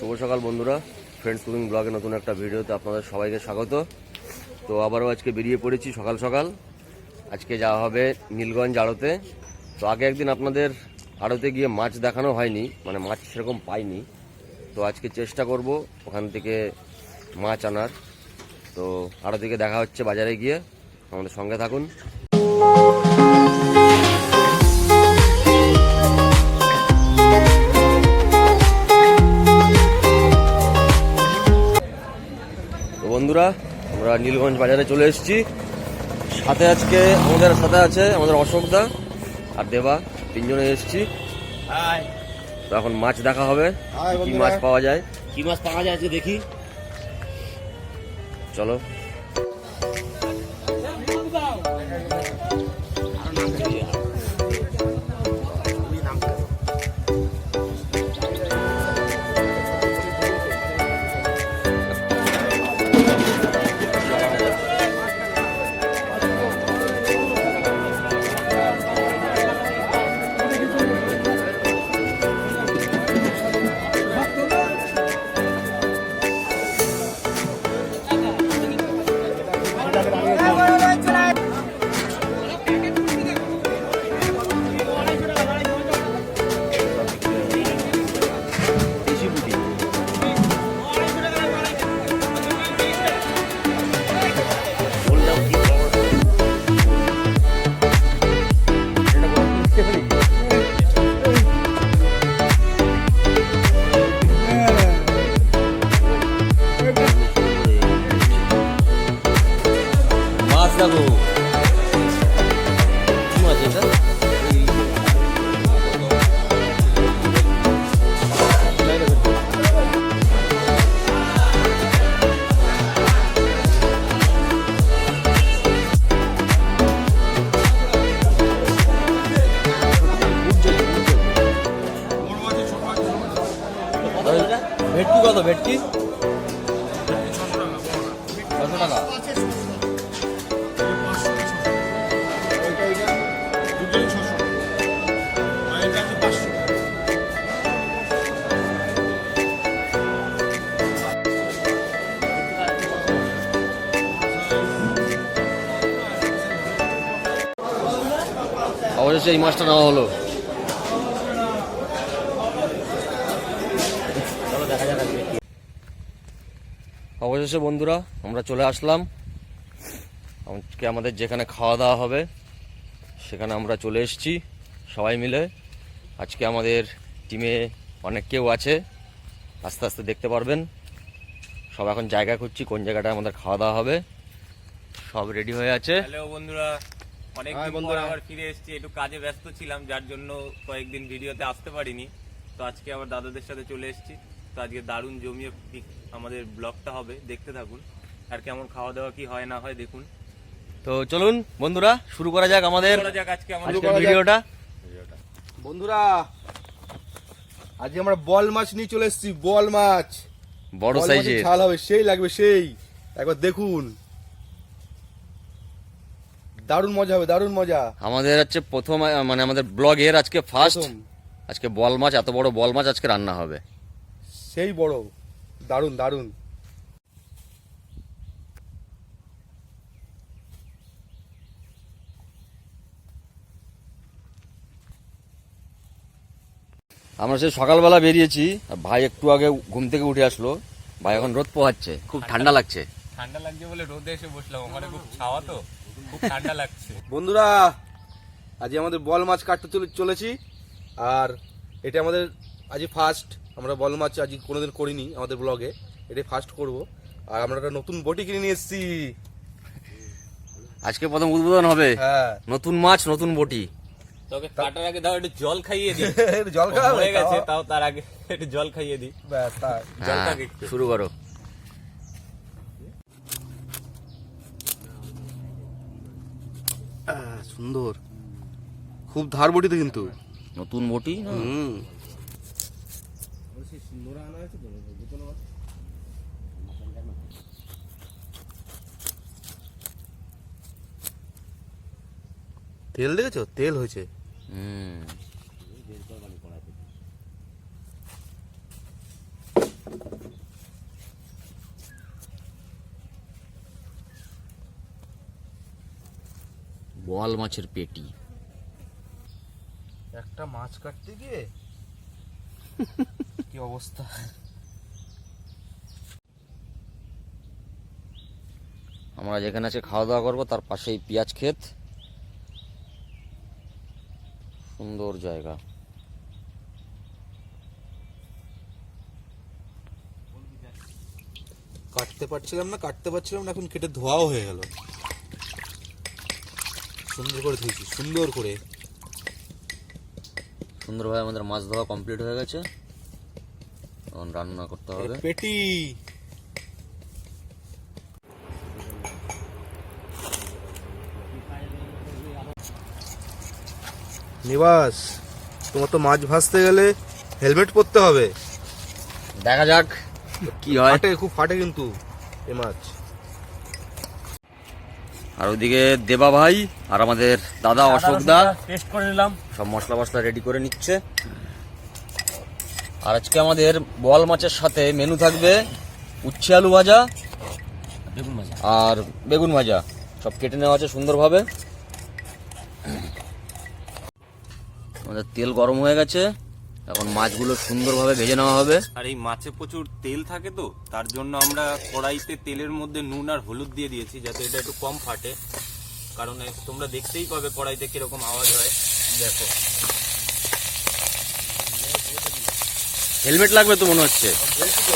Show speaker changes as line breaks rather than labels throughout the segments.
শুভ সকাল বন্ধুরা। Friends cooking ব্লগে নতুন একটা ভিডিওতে আপনাদের সবাইকে স্বাগত। তো আবারও আজকে বেরিয়ে পড়েছি সকাল সকাল। আজকে যাওয়া হবে নীলগঞ্জ আড়তে। তো আগে একদিন আপনাদের আড়তে গিয়ে মাছ দেখানো হয়নি মানে মাছ সেরকম পাইনি। তো আজকে চেষ্টা করব ওখান থেকে মাছ আনার। তো আড়তে থেকে দেখা হচ্ছে বাজারে গিয়ে। আমাদের সঙ্গে থাকুন। বন্ধুরা আমরা নীলগঞ্জ বাজারে চলে এসেছি। সাথে আজকে আমাদের সাথে আছে আমাদের অশোক দা আর দেবা তিনজনে এসেছি। তো এখন মাছ দেখা হবে কি মাছ পাওয়া যায়। কি মাছ পাওয়া যায় আজকে দেখি। চলো। অবশেষে এই মাছটা নেওয়া হলো। অবশেষে বন্ধুরা, আমরা চলে আসলাম। আজকে আমাদের যেখানে খাওয়া দাওয়া হবে, সেখানে আমরা চলে এসেছি, সবাই মিলে। আজকে আমাদের টিমে অনেক কেউ আছে, আস্তে আস্তে দেখতে পারবেন। সব এখন জায়গা খুঁজছি, কোন জায়গাটায় আমাদের খাওয়া দাওয়া হবে। সব রেডি হয়ে আছে।
হ্যালো বন্ধুরা। অনেক
হাই
দিন পর আবার ফিরে এসেছি একটু কাজে ব্যস্ত ছিলাম যার জন্য কয়েকদিন ভিডিওতে আসতে পারিনি। তো আজকে আবার দাদাদের সাথে চলে এসেছি। তো আজকে দারুণ জমিয়ে আমাদের ব্লগটা হবে দেখতে থাকুন। আর কেমন খাওয়া দাওয়া কি হয় না হয় দেখুন।
তো চলুন বন্ধুরা শুরু করা যাক আমাদের
আজকে আমাদের
ভিডিওটা।
বন্ধুরা আজকে আমরা বল মাছ নিয়ে চলে এসেছি বল মাছ।
বড় সাইজের।
ঝাল হবে সেই লাগবে সেই। একবার দেখুন। দারুণ মজা হবে দারুণ মজা।
আমাদের হচ্ছে প্রথম মানে আমাদের ব্লগের আজকে ফার্স্ট। আজকে বল মাছ এত বড় বল মাছ আজকে রান্না হবে।
সেই বড় দারুণ দারুণ।
আমরা সেই সকালবেলা বেরিয়েছি আর ভাই একটু আগে ঘুম থেকে উঠে আসলো। ভাই এখন রোদ পোহাচ্ছে খুব ঠান্ডা লাগছে।
ঠান্ডা লাগছে বলে রোদে এসে বসলাম ওখানে খুব ছাওয়া তো। খুব ঠান্ডা লাগছে।
বন্ধুরা আজকে আমাদের বল মাছ কাটতে চলেছি আর এটা আমাদের আজকে ফার্স্ট আমরা বল মাছ আজকে কোনোদিন করিনি আমাদের ব্লগে এটা ফার্স্ট করব। আর আমরা একটা নতুন বটি কিনে নিয়ে এসেছি।
আজকে প্রথম উদ্বোধন হবে।
হ্যাঁ।
নতুন মাছ নতুন বটি।
তোকে কাটার আগে দাও একটু জল খাইয়ে দিই।
জল খাওয়া
হয়ে গেছে তাও তার আগে একটু জল খাইয়ে দিই।
ব্যাস।
হ্যাঁ। শুরু করো।
সুন্দর। খুব ধার বটিতে কিন্তু।
নতুন বটি?
হুম। তেল দেখেছ? তেল হয়েছে।
হুম। বোয়াল মাছের পেটি।
একটা মাছ কাটতে গিয়ে কি অবস্থা?
আমরা যেখানে আছে খাওয়া দাওয়া করব তার পাশেই পেঁয়াজ ক্ষেত। সুন্দর জায়গা।
কাটতে পারছিলাম না কাটতে পারছিলাম না এখন কেটে ধোয়াও হয়ে গেল। সুন্দর করে ধুয়েছি সুন্দর করে।
সুন্দরভাবে আমাদের মাছ ধোয়া কমপ্লিট হয়ে গেছে। এখন রান্না করতে হবে।
পেটি। নিবাস তোমার তো মাছ ভাজতে গেলে হেলমেট পরতে হবে।
দেখা যাক কি হয়।
ফাটে খুব ফাটে কিন্তু এ মাছ।
আর ওদিকে দেবা ভাই আর আমাদের দাদা অশোক দা।
টেস্ট করে নিলাম।
সব মশলা মশলা রেডি করে নিচ্ছে। আর আজকে আমাদের বোয়াল মাছের সাথে মেনু থাকবে উচ্ছে আলু ভাজা
বেগুন ভাজা।
আর বেগুন ভাজা। সব কেটে নেওয়া আছে সুন্দরভাবে। আমাদের তেল গরম হয়ে গেছে। এখন মাছগুলো সুন্দরভাবে ভেজে নেওয়া হবে।
আর এই মাছে প্রচুর তেল থাকে তো তার জন্য আমরা কড়াইতে তেলের মধ্যে নুন আর হলুদ দিয়ে দিয়েছি যাতে এটা একটু কম ফাটে। কারণ তোমরা দেখতেই পাবে কড়াইতে কীরকম আওয়াজ হয়। দেখো।
হেলমেট লাগবে তো মনে হচ্ছে।
দেখেছ?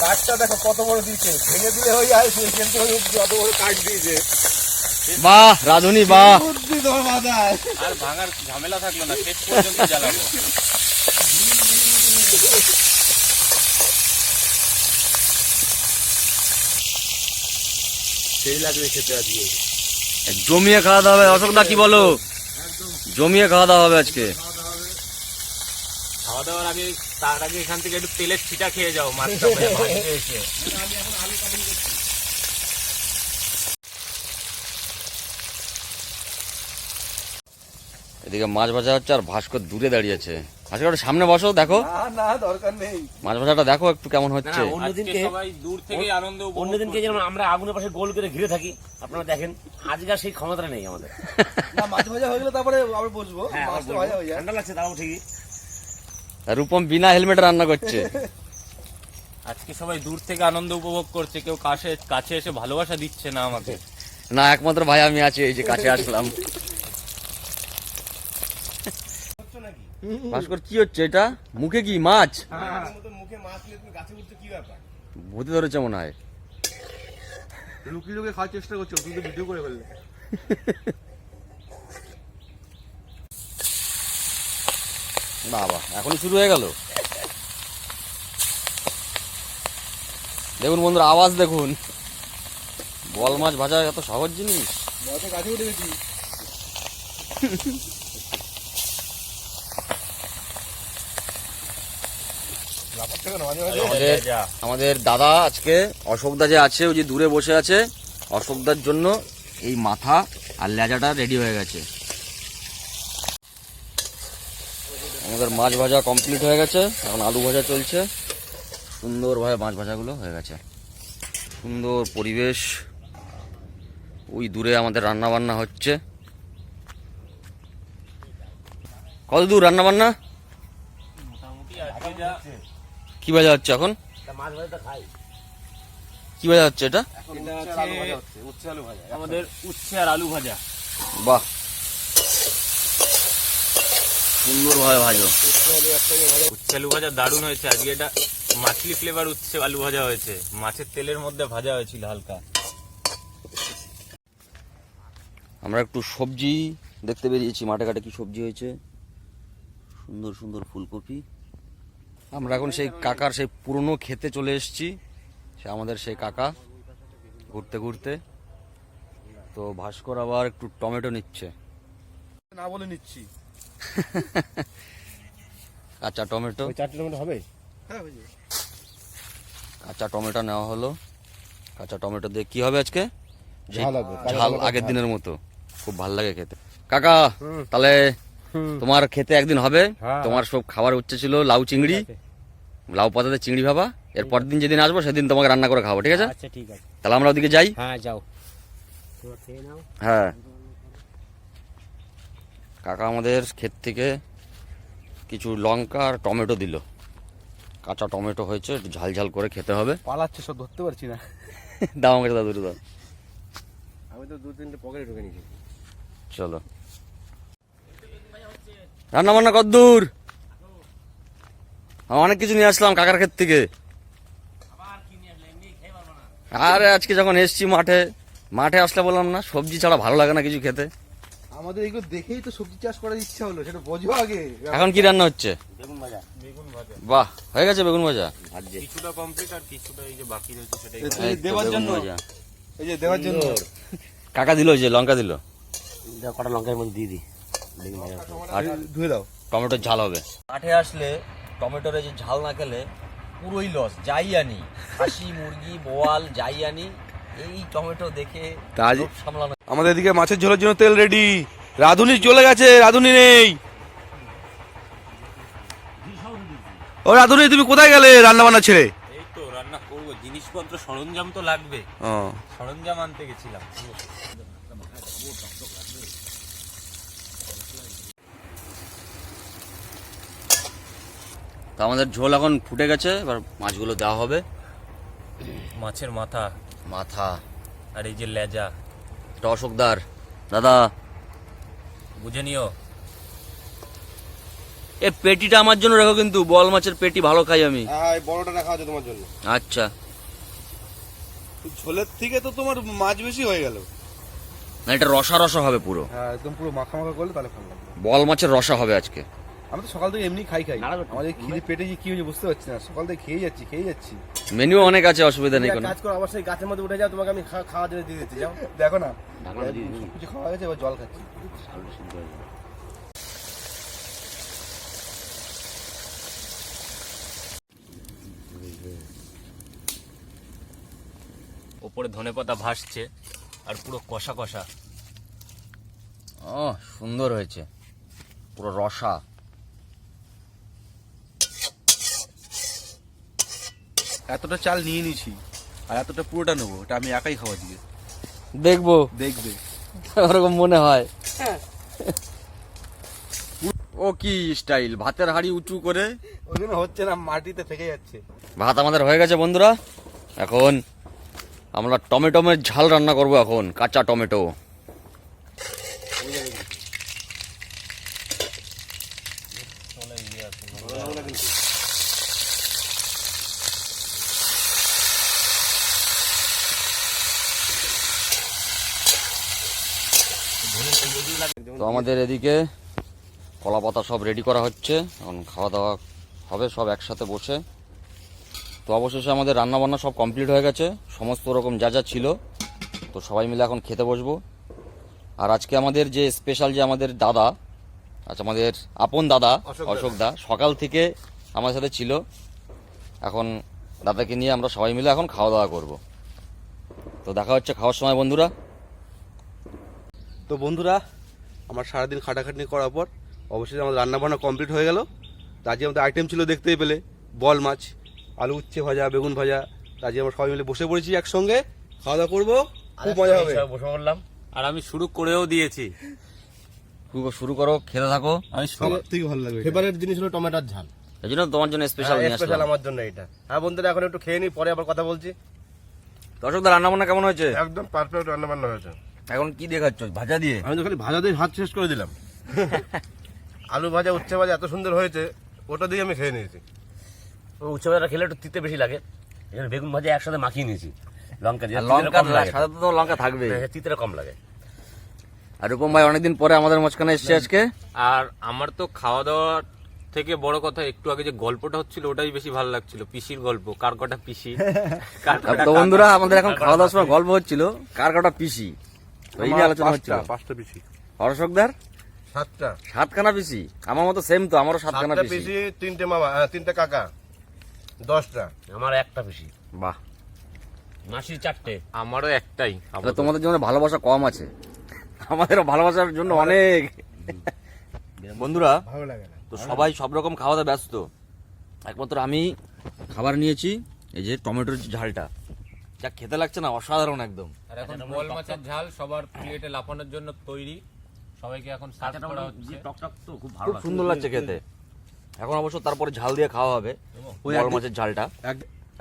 কাঠটা দেখো কত বড় দিয়েছে। ভেঙে দিলে হয়ে যায় কিন্তু কত বড় কাঠ দিয়েছে।
বাহ রাধুনি বাহ।
আর ভাঙার ঝামেলা থাকল না শেষ পর্যন্ত জ্বালাবো।
সেই লাগবে খেতে আজকে।
জমিয়ে খাওয়া দাওয়া হবে। অশোক দা কি বলো? জমিয়ে খাওয়া দাওয়া হবে আজকে।
খাওয়া দাওয়ার আগে তার আগে এখান থেকে একটু তেলের ছিটা খেয়ে যাও মাছটা
এদিকে মাছ ভাজা হচ্ছে আর ভাস্কর দূরে দাঁড়িয়ে আছে। ভাস্কর সামনে বসো দেখো।
না না দরকার নেই।
মাছ ভাজাটা দেখো একটু কেমন হচ্ছে।
অন্যদিনকে
সবাই দূর থেকে আনন্দ
অন্যদিনকে যেমন আমরা আগুনের পাশে গোল করে ঘিরে থাকি আপনারা দেখেন আজকে আর সেই ক্ষমতা নেই আমাদের।
না মাছ ভাজা হয়ে গেলে তারপরে আবার বসবো।
হ্যাঁ, বলব।
ভাজা হয়ে যায়।
ঠান্ডা লাগছে তাও ঠিকই।
রূপম বিনা হেলমেটে রান্না করছে।
আজকে সবাই দূর থেকে আনন্দ উপভোগ করছে কেউ কাছে কাছে এসে ভালোবাসা দিচ্ছে না আমাকে।
না একমাত্র ভাই আমি আছি এই যে কাছে আসলাম। ভাস্কর কি হচ্ছে এটা? মুখে কি মাছ? ভূতে ধরেছে মনে হয়।
লুকিয়ে লুকিয়ে খাওয়ার চেষ্টা করছ তুমি তো ভিডিও করে ফেললে
বাবা এখনই শুরু হয়ে গেল? দেখুন বন্ধুরা আওয়াজ দেখুন। বল মাছ ভাজা এত সহজ জিনিস?
গাছে উঠে গেছি।
আমাদের আমাদের দাদা আজকে অশোকদা যে আছে ওই যে দূরে বসে আছে অশোকদার জন্য এই মাথা আর লেজাটা রেডি হয়ে গেছে। আমাদের মাছ ভাজা কমপ্লিট হয়ে গেছে এখন আলু ভাজা চলছে। সুন্দরভাবে মাছ ভাজাগুলো হয়ে গেছে। সুন্দর পরিবেশ। ওই দূরে আমাদের রান্না বান্না হচ্ছে কত দূর রান্না কি ভাজা হচ্ছে এখন?
মাছ ভাজাটা খাই।
কি ভাজা হচ্ছে এটা?
এটা
উচ্ছে আলু ভাজা।
আমাদের উচ্ছে আর আলু ভাজা।
বাহ। সুন্দরভাবে ভাজো।
উচ্ছে আলু ভাজা। দারুণ হয়েছে। আজকে এটা মাছলি ফ্লেভার উচ্ছে আলু ভাজা হয়েছে। মাছের তেলের মধ্যে ভাজা হয়েছিল হালকা।
আমরা একটু সবজি দেখতে বেরিয়েছি। মাঠে ঘাটে কি সবজি হয়েছে? সুন্দর সুন্দর ফুলকপি। আমরা এখন সেই কাকার সেই পুরনো খেতে চলে এসেছি। সে আমাদের সেই কাকা ঘুরতে ঘুরতে। তো ভাস্কর আবার একটু টমেটো নিচ্ছে।
না বলে নিচ্ছি।
কাঁচা টমেটো।
চারটে টমেটো হবে?
হ্যাঁ
কাঁচা টমেটো নেওয়া হলো। কাঁচা টমেটো দিয়ে কি হবে আজকে?
ঝাল
ঝাল আগের দিনের মতো। খুব ভালো লাগে খেতে। কাকা তাহলে তোমার খেতে একদিন হবে।
হ্যাঁ।
তোমার সব খাবার হচ্ছে ছিল লাউ চিংড়ি লাউ পাতাতে চিংড়ি ভাবা এরপর দিন যেদিন আসব সেদিন তোমাকে রান্না করে খাব ঠিক আছে?
আচ্ছা ঠিক আছে।
তাহলে আমরা ওদিকে যাই।
হ্যাঁ যাও।
হ্যাঁ। কাকা আমাদের ক্ষেত থেকে কিছু লঙ্কা আর টমেটো দিল। কাঁচা টমেটো হয়েছে একটু ঝাল ঝাল করে খেতে হবে।
পালাচ্ছে সব ধরতে পারছি না।
দাও আমাকে দাও দুটো দাও।
আমি তো দু তিনটে পকেটে ঢুকে নিয়েছি।
চলো। রান্না বান্না কদ্দূর অনেক কিছু নিয়ে আসলাম কাকার ক্ষেত থেকে। আরে আজকে যখন এসছি মাঠে মাঠে আসলে বললাম না সবজি ছাড়া ভালো লাগে না কিছু খেতে।
আমাদের এগুলো দেখেই তো সবজি চাষ করার ইচ্ছা হলো সেটা বোঝো আগে।
এখন কি রান্না হচ্ছে?
বেগুন ভাজা।
বাহ হয়ে গেছে বেগুন ভাজা?
কিছুটা কমপ্লিট আর কিছুটা এই যে বাকি রয়েছে
দেওয়ার জন্য।
ভাজা।
এই যে দেওয়ার জন্য।
কাকা দিল যে লঙ্কা দিল।
কটা লঙ্কার মধ্যে দিয়ে দিই। বেগুন ভাজা
আর
ধুয়ে দাও।
টমেটোর ঝাল হবে। মাঠে আসলে টমেটোর যে ঝাল না খেলে পুরোই লস যাই আনি। খাসি মুরগি বোয়াল যাই আনি এই টমেটো দেখে সামলানো
আমাদের এদিকে মাছের ঝোলের জন্য তেল রেডি রাধুনি চলে গেছে রাধুনি নেই। ও রাধুনি তুমি কোথায় গেলে রান্না বান্না ছেড়ে?
এই তো রান্না করব। জিনিসপত্র সরঞ্জাম তো লাগবে। সরঞ্জাম আনতে গেছিলাম।
তো আমাদের ঝোল এখন ফুটে গেছে এবার মাছগুলো দেওয়া হবে।
মাছের মাথা।
মাথা।
আর এই যে লেজা।
এটা অশোকদার দাদা।
বুঝে নিও।
এ পেটিটা আমার জন্য রাখো কিন্তু বল মাছের পেটি ভালো খাই আমি।
হ্যাঁ বড়টা রাখা আছে তোমার জন্য।
আচ্ছা।
ঝোলের থেকে তো তোমার মাছ বেশি হয়ে গেল।
না এটা রসা রসা হবে পুরো।
হ্যাঁ একদম পুরো মাখা মাখা করলে তাহলে ভালো লাগবে।
বল মাছের রসা হবে আজকে।
আমি তো সকাল থেকে এমনি খাই খাই। আমাদের খিদে পেটে যে কি হয়েছে বুঝতে পারছি না। সকাল থেকে খেয়ে যাচ্ছি খেয়ে যাচ্ছি।
মেনু অনেক আছে অসুবিধা নেই কোনো।
কাজ করো অবশ্যই গাছের মধ্যে উঠে যাও তোমাকে আমি খা- খাওয়ার জন্য দিয়ে দিচ্ছি যাও।
দেখো না। কিছু খাওয়া গেছে এবার জল খাচ্ছি।
ওপরে ধনেপাতা ভাসছে আর পুরো কষা কষা।
ও সুন্দর হয়েছে। পুরো রসা।
এতটা চাল নিয়ে নিছি আর এতটা পুরোটা নেব এটা আমি একাই খাওয়া দিয়ে
দেখব।
দেখবে।
ওরকম মনে হয়। ও কি স্টাইল ভাতের হাড়ি উঁচু করে?
ওই জন্য হচ্ছে না মাটিতে থেকে যাচ্ছে।
ভাত আমাদের হয়ে গেছে বন্ধুরা। এখন আমরা টমেটোমের ঝাল রান্না করব এখন কাঁচা টমেটো। তো আমাদের এদিকে কলা পাতা সব রেডি করা হচ্ছে। এখন খাওয়া দাওয়া হবে সব একসাথে বসে। তো অবশেষে আমাদের রান্না বান্না সব কমপ্লিট হয়ে গেছে। সমস্ত রকম যা যা ছিল তো সবাই মিলে এখন খেতে বসবো। আর আজকে আমাদের যে স্পেশাল যে আমাদের দাদা আচ্ছা আমাদের আপন দাদা অশোক দা সকাল থেকে আমার সাথে ছিল। এখন দাদাকে নিয়ে আমরা সবাই মিলে এখন খাওয়া দাওয়া করব। তো দেখা হচ্ছে খাওয়ার সময় বন্ধুরা।
তো বন্ধুরা আমার সারাদিন খাটাখাটনি করার পর অবশ্যই আমাদের রান্না বান্না কমপ্লিট হয়ে গেল। তো আজকে আমাদের আইটেম ছিল দেখতেই পেলে বল মাছ আলু উচ্ছে ভাজা বেগুন ভাজা। তো আজকে আমরা সবাই মিলে বসে পড়েছি একসঙ্গে খাওয়া দাওয়া করব খুব মজা হবে।
বসে পড়লাম।
আর আমি শুরু করেও দিয়েছি।
শুরু- শুরু করো খেতে থাকো।
আমি
সব থেকে ভালো লাগবে।
ফেভারিট জিনিস হলো টমেটোর ঝাল।
এই জন্য তোমার জন্য স্পেশাল
স্পেশাল আমার জন্য এটা। হ্যাঁ বন্ধুরা এখন একটু খেয়ে নি পরে আবার কথা বলছি।
দর্শক দা রান্না বান্না কেমন হয়েছে?
একদম পারফেক্ট রান্না বান্না হয়েছে।
এখন কি দেখাচ্ছ ভাজা দিয়ে?
আমি তো খালি ভাজা দিয়ে হাত শেষ করে দিলাম। আলু ভাজা উচ্ছে ভাজা এত সুন্দর হয়েছে ওটা দিয়ে আমি খেয়ে নিয়েছি।
ও উচ্ছে ভাজাটা খেলে একটু তিতে বেশি লাগে। এখানে বেগুন ভাজা একসাথে মাখিয়ে নিয়েছি। লঙ্কা দিয়ে।
লঙ্কা সাথে তো লঙ্কা থাকবে
হ্যাঁ, তিতেটা কম লাগে।
আর রূপম ভাই অনেকদিন পরে আমাদের মাঝখানে এসছে আজকে।
আর আমার তো খাওয়া দাওয়ার থেকে বড় কথা একটু আগে যে গল্পটা হচ্ছিল ওটাই বেশি ভালো লাগছিল। পিসির গল্প কার কটা পিসি?
তো বন্ধুরা আমাদের এখন খাওয়া দাওয়ার সময় গল্প হচ্ছিল কার কটা পিসি? এই নিয়ে আলোচনা হচ্ছিল।
পাঁচটা পাঁচটা পিসি।
হর্ষকদার
সাতটা।
সাতখানা পিসি? আমার মতো সেম তো আমারও সাতখানা পিসি।
পিসি তিনটে মামা তিনটে কাকা দশটা।
আমার একটা বেশি
বাহ।
মাসির চারটে।
আমারও একটাই
তোমাদের জন্য ভালোবাসা কম আছে। আমাদেরও ভালোবাসার জন্য অনেক। বন্ধুরা
ভালো লাগে
তো সবাই সব রকম খাওয়া দাওয়া ব্যস্ত। একমাত্র আমি খাবার নিয়েছি এই যে টমেটোর ঝালটা। যা খেতে লাগছে না অসাধারণ একদম।
আর এখন বল মাছের ঝাল সবার প্লেটে লাফানোর জন্য তৈরি। সবাইকে এখন সার্ভ করা হচ্ছে।
টক টক তো খুব ভালো
খুব সুন্দর লাগছে খেতে। এখন অবশ্য তারপরে ঝাল দিয়ে খাওয়া হবে
ওই
বড় মাছের ঝালটা।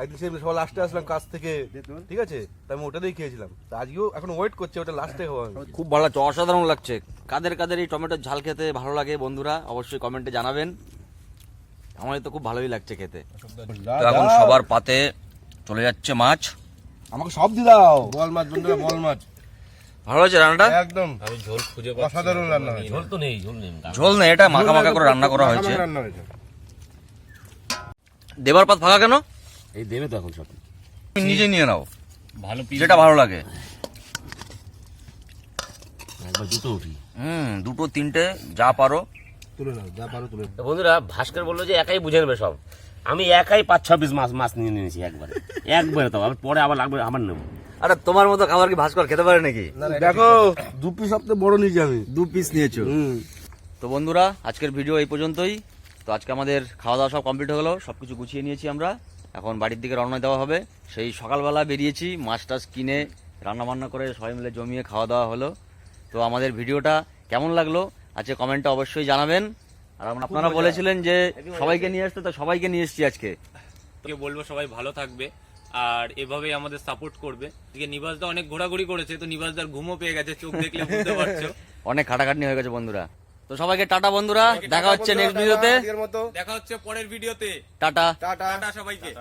একদিন সে সবার লাস্টে আসলাম কাছ থেকে ঠিক আছে? তাই আমি ওটাতেই খেয়েছিলাম। তা আজকেও এখন ওয়েট করছে ওটা লাস্টে খাওয়া হবে।
খুব ভালো লাগছে অসাধারণ লাগছে। কাদের কাদের এই টমেটোর ঝাল খেতে ভালো লাগে বন্ধুরা অবশ্যই কমেন্টে জানাবেন। আমার তো খুব ভালোই লাগছে খেতে। তো এখন সবার পাতে চলে যাচ্ছে মাছ।
আমাকে সব দিয়ে দাও।
বল মাছ বন্ধুরা বল মাছ।
ভালো হয়েছে রান্নাটা?
একদম।
আমি ঝোল খুঁজে পাচ্ছি
অসাধারণ রান্না
ঝোল তো নেই ঝোল নেই।
ঝোল নেই এটা মাখা মাখা করে রান্না করা হয়েছে। দেবার পাত ফাঁকা কেন?
এই দেবে তো এখন সব।
তুমি নিজে নিয়ে নাও।
ভালো
যেটা ভালো লাগে।
একবার দুটো উঠি।
হুম দুটো তিনটে যা পারো।
তুলে নাও যা পারো তুলে
বন্ধুরা ভাস্কর বলল যে একাই বুঝে নেবে সব। আমি একাই পাঁচ ছ পিস মাছ মাছ নিয়ে নিয়েছি একবারে। একবারে তো আবার পরে আবার লাগবে আবার নেব।
আরে তোমার মতো খাবার কি ভাস্কর খেতে পারে নাকি?
দেখো দু পিস সবচেয়ে বড় নিয়েছি আমি।
দু পিস নিয়েছো? তো বন্ধুরা আজকের ভিডিও এই পর্যন্তই। তো আজকে আমাদের খাওয়া দাওয়া সব কমপ্লিট হয়ে গেলো সব কিছু গুছিয়ে নিয়েছি আমরা। এখন বাড়ির দিকে রওনা দেওয়া হবে। সেই সকালবেলা বেরিয়েছি মাছ টাছ কিনে রান্না বান্না করে সবাই মিলে জমিয়ে খাওয়া দাওয়া হলো। তো আমাদের ভিডিওটা কেমন লাগল আজকে কমেন্টটা অবশ্যই জানাবেন। আর আপনারা বলেছিলেন যে সবাইকে নিয়ে আসতে তো সবাইকে নিয়ে এসছি আজকে।
কে বলব সবাই ভালো থাকবে। আর এভাবেই আমাদের সাপোর্ট করবে। নিবাসদা অনেক ঘোরাঘুরি করেছে তো নিবাসদার ঘুমও পেয়ে গেছে চোখ দেখলে বুঝতে পারছ।
অনেক খাটাখাটনি হয়ে গেছে বন্ধুরা। তো সবাইকে টাটা বন্ধুরা দেখা হচ্ছে নেক্সট ভিডিওতে
আজকের
দেখা হচ্ছে পরের ভিডিওতে
টাটা।
টাটা।
টাটা সবাইকে।